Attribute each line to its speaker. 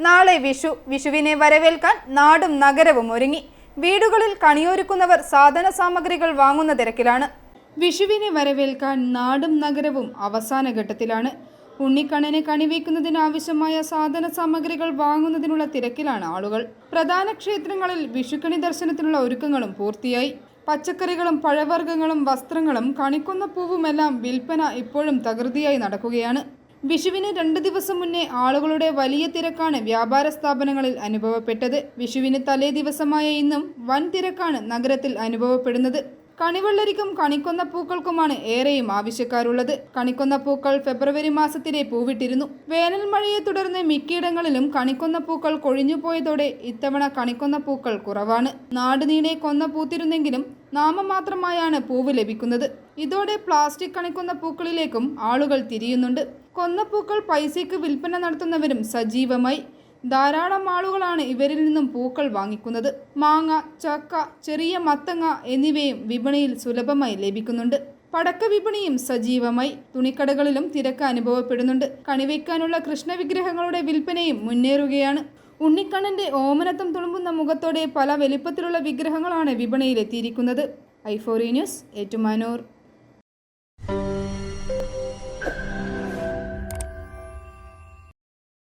Speaker 1: നാളെ വിഷു വിഷുവിനെ വരവേൽക്കാൻ നാടും നഗരവും ഒരുങ്ങി. വീടുകളിൽ കണിയൊരുക്കുന്നവർ സാധന സാമഗ്രികൾ വാങ്ങുന്ന തിരക്കിലാണ്. വിഷുവിനെ വരവേൽക്കാൻ നാടും നഗരവും അവസാന ഘട്ടത്തിലാണ്. ഉണ്ണിക്കണ്ണനെ കണിവയ്ക്കുന്നതിനാവശ്യമായ സാധന സാമഗ്രികൾ വാങ്ങുന്നതിനുള്ള തിരക്കിലാണ് ആളുകൾ. പ്രധാന ക്ഷേത്രങ്ങളിൽ വിഷുക്കണി ദർശനത്തിനുള്ള ഒരുക്കങ്ങളും പൂർത്തിയായി. പച്ചക്കറികളും പഴവർഗങ്ങളും വസ്ത്രങ്ങളും കണിക്കുന്ന പൂവുമെല്ലാം വിൽപ്പന ഇപ്പോഴും തകൃതിയായി നടക്കുകയാണ്. വിഷുവിന് രണ്ട് ദിവസം മുന്നേ ആളുകളുടെ വലിയ തിരക്കാണ് വ്യാപാര സ്ഥാപനങ്ങളിൽ അനുഭവപ്പെട്ടത്. വിഷുവിന് തലേ ദിവസമായ ഇന്നും വൻ തിരക്കാണ് നഗരത്തിൽ അനുഭവപ്പെടുന്നത്. കണിവെള്ളരിക്കും കണിക്കൊന്ന പൂക്കൾക്കുമാണ് ഏറെയും ആവശ്യക്കാരുള്ളത്. കണിക്കൊന്ന പൂക്കൾ ഫെബ്രുവരി മാസത്തിലെ പൂവിട്ടിരുന്നു. വേനൽ മഴയെ തുടർന്ന് മിക്കയിടങ്ങളിലും കണിക്കൊന്ന പൂക്കൾ കൊഴിഞ്ഞുപോയതോടെ ഇത്തവണ കണിക്കൊന്ന പൂക്കൾ കുറവാണ്. നാടുനീളെ കൊന്ന പൂത്തിരുന്നെങ്കിലും നാമമാത്രമായാണ് പൂവ് ലഭിക്കുന്നത്. ഇതോടെ പ്ലാസ്റ്റിക് കണിക്കൊന്ന പൂക്കളിലേക്കും ആളുകൾ തിരിയുന്നുണ്ട്. കൊന്നപ്പൂക്കൾ പൈസയ്ക്ക് വിൽപ്പന നടത്തുന്നവരും സജീവമായി. ധാരാളം ആളുകളാണ് ഇവരിൽ നിന്നും പൂക്കൾ വാങ്ങിക്കുന്നത്. മാങ്ങ ചക്ക ചെറിയ മത്തങ്ങ എന്നിവയും വിപണിയിൽ സുലഭമായി ലഭിക്കുന്നുണ്ട്. പടക്ക വിപണിയും സജീവമായി. തുണിക്കടകളിലും തിരക്ക് അനുഭവപ്പെടുന്നുണ്ട്. കണിവയ്ക്കാനുള്ള കൃഷ്ണവിഗ്രഹങ്ങളുടെ വിൽപ്പനയും മുന്നേറുകയാണ്. ഉണ്ണിക്കണ്ണന്റെ ഓമനത്വം തുളുമ്പുന്ന മുഖത്തോടെ പല വലിപ്പത്തിലുള്ള വിഗ്രഹങ്ങളാണ് വിപണിയിലെത്തിയിരിക്കുന്നത്. ഐഫോറി ന്യൂസ് ഏറ്റുമാനൂർ.